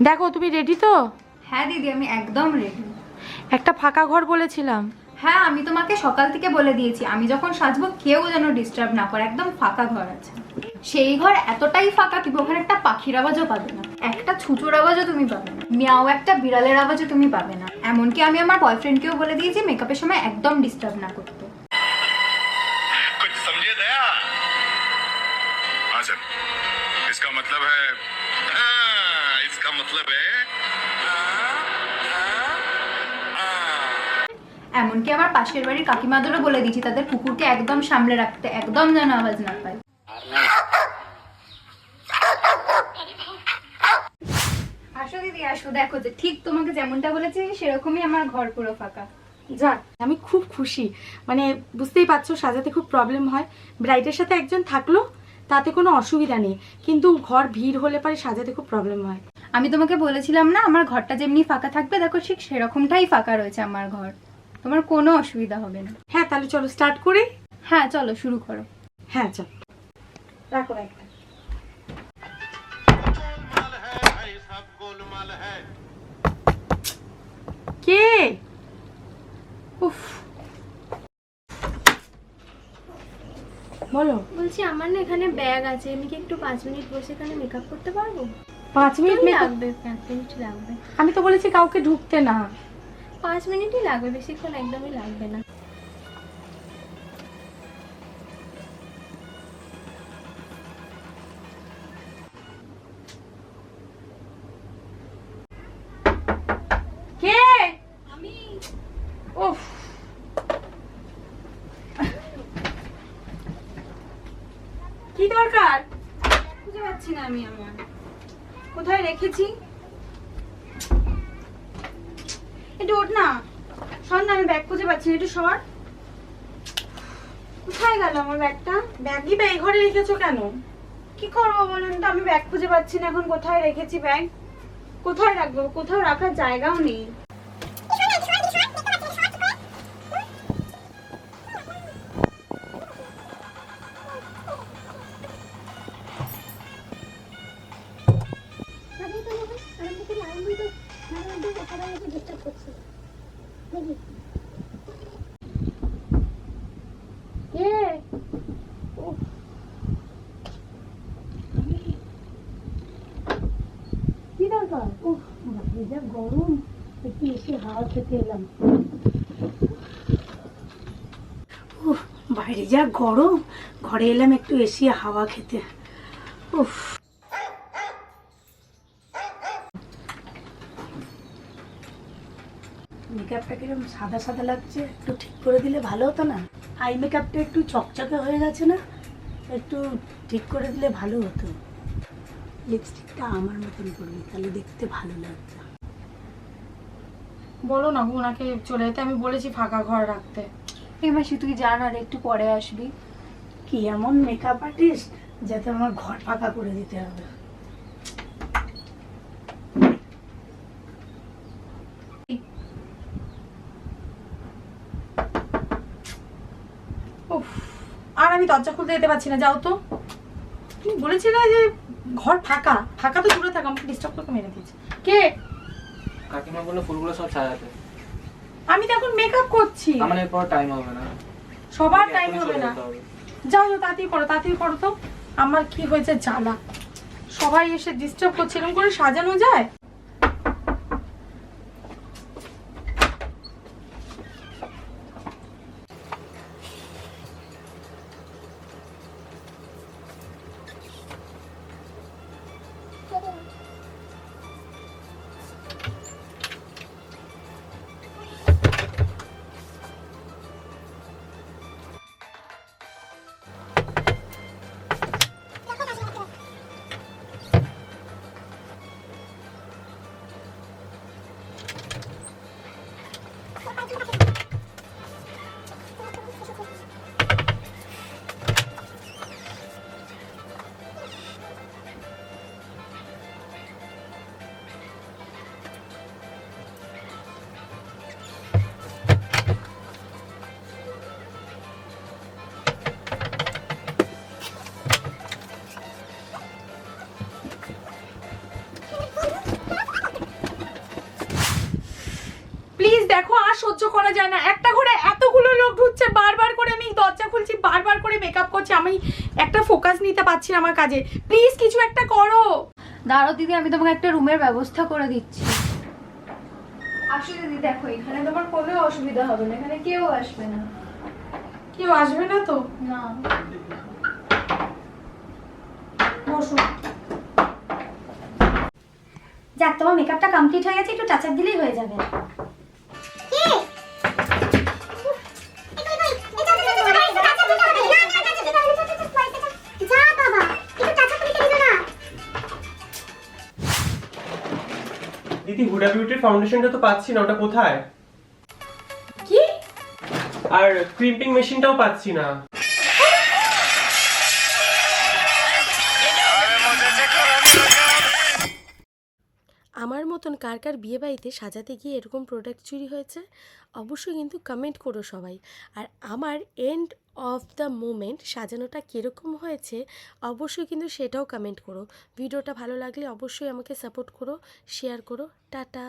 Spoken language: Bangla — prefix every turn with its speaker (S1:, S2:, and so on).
S1: দেখো তুমি রেডি তো
S2: হ্যাঁ দিদি আমি একদম রেডি
S1: একটা ফাঁকা ঘর বলেছিলাম
S2: হ্যাঁ আমি তোমাকে সকাল থেকে বলে দিয়েছি আমি যখন সাজবো কেউ যেন ডিস্টার্ব না করে একদম ফাঁকা ঘর আছে সেই ঘর এতটাই ফাঁকা কি ওখানে একটা পাখির আওয়াজও পাবে না একটা ছুচুর আওয়াজও তুমি পাবে না মিয়াও একটা বিড়ালের আওয়াজও তুমি পাবে না এমনকি আমি আমার বয়ফ্রেন্ডকেও বলে দিয়েছি মেকআপের সময় একদম ডিস্টার্ব না করতে
S3: कुछ समझे दया हाँ सर इसका मतलब है हाँ, इसका मतलब है
S2: এমনকি আমার পাশের বাড়ির কাকিমাদেরও বলে দিয়েছি তাদের কুকুরকে একদম সামলে রাখতে একদম যেন আওয়াজ না পায় আসো দিদি আসো দেখো যে ঠিক তোমাকে যেমনটা বলেছি সেরকমই আমার ঘর পুরো ফাঁকা
S1: যাক আমি খুব খুশি মানে বুঝতেই পারছো সাজাতে খুব প্রবলেম হয় ব্রাইডের সাথে একজন থাকলো তাতে কোনো অসুবিধা নেই কিন্তু ঘর ভিড় হলে পরে সাজাতে খুব প্রবলেম হয়
S2: আমি তোমাকে বলেছিলাম না আমার ঘরটা যেমনি ফাঁকা থাকবে দেখো ঠিক সেরকমটাই ফাঁকা রয়েছে আমার ঘর। তোমার কোনো অসুবিধা হবে না।
S1: হ্যাঁ তাহলে চলো স্টার্ট করি।
S2: হ্যাঁ চলো শুরু করো।
S1: হ্যাঁ চলো। রাখো একটা কে? উফ। বলো।
S4: বলছি আমার না এখানে ব্যাগ আছে আমি কি একটু পাঁচ মিনিট বসে এখানে মেকআপ করতে পারব?
S1: পাঁচ মিনিট
S4: লাগবে পাঁচ মিনিট লাগবে।
S1: আমি তো বলেছি কাউকে ঢুকতে না।
S4: পাঁচ মিনিটই লাগবে বেশিক্ষণ একদমই লাগবে না।
S1: কে? আমি। উফ। কি দরকার?
S2: খুঁজে পাচ্ছি না আমি আমার। কোথায় রেখেছি? একটু ওঠ না। শোন না আমি ব্যাগ খুঁজে পাচ্ছি না। একটু শোন কোথায় গেল আমার ব্যাগটা?
S1: ব্যাগই ব্যাগ ঘরে রেখেছো কেন?
S2: কি করব বলুন তো? আমি ব্যাগ খুঁজে পাচ্ছি না এখন। কোথায় রেখেছি ব্যাগ? কোথায় রাখব? কোথাও রাখার জায়গাও নেই।
S1: দরকার উফ, বাপরে, যা গরম। একটু এসে হাওয়া খেতে এলাম। উফ, বাইরে যা গরম। ঘরে এলাম একটু এসে হাওয়া খেতে। উফ। মেকআপটা কীরকম সাদা সাদা লাগছে? একটু ঠিক করে দিলে ভালো হতো না? আই মেকআপটা একটু চকচকে হয়ে গেছে না? একটু ঠিক করে দিলে ভালো হতো। লিপস্টিকটা আমার মতন করবি তাহলে দেখতে ভালো লাগবে। বলো না ওনাকে চলে যেতে আমি বলেছি ফাঁকা ঘর রাখতে।
S2: এই মাসি তুই জান আর একটু পরে আসবি।
S1: কি এমন মেকআপ আর্টিস্ট যাতে আমার ঘর ফাঁকা করে দিতে হবে? উফ, আর আমি দরজা খুলতে যেতে পারছি না যাও তো। তুমি বলেছিলে যে ঘর ফাঁকা ফাঁকা তো দূরে থাকা আমাকে ডিস্টার্ব করতে মেরে দিয়েছে। কে?
S5: কাকিমা বলল ফুলগুলো সব সাজাতে
S1: আমি তো এখন মেকআপ করছি।
S5: আমার এরপর টাইম হবে না।
S1: সবার টাইম হবে না। যাও যাও তাড়াতাড়ি করো তাড়াতাড়ি করো তো। আমার কি হয়েছে জানা সবাই এসে ডিস্টার্ব করছে এরকম করে সাজানো যায়? দেখো আর সহ্য করা যায় না। একটা ঘরে এতগুলো লোক ঢুকছে বারবার করে আমি দরজা খুলছি বারবার করে মেকআপ করছি আমি একটা ফোকাস নিতে পারছি না আমার কাজে। প্লিজ কিছু একটা করো।
S2: দাঁড়ো দিদি আমি তোমাকে একটা রুমের ব্যবস্থা করে দিচ্ছি। আসো দিদি দেখো এখানে তোমার কোনো অসুবিধা হবে না এখানে কেউ আসবে না।
S1: কেউ আসবে না তো?
S2: না।
S1: বসো।
S6: যাক তোমার মেকআপটা কমপ্লিট হয়ে গেছে একটু টাচ আপ দিলেই হয়ে যাবে।
S3: দিদি হুডা বিউটির ফাউন্ডেশনটা তো পাচ্ছি না ওটা কোথায়?
S1: কি?
S3: আর ক্রিম্পিং মেশিনটাও পাচ্ছি না।
S7: আমার মতন কার কার বিয়ে বাড়িতে সাজাতে গিয়ে এরকম প্রোডাক্ট চুরি হয়েছে, অবশ্যই কিন্তু কমেন্ট করো সবাই। আর আমার এন্ড অফ দ্য মোমেন্ট সাজানোটা কীরকম হয়েছে, অবশ্যই কিন্তু সেটাও কমেন্ট করো। ভিডিওটা ভালো লাগলে অবশ্যই আমাকে সাপোর্ট করো শেয়ার করো। টাটা।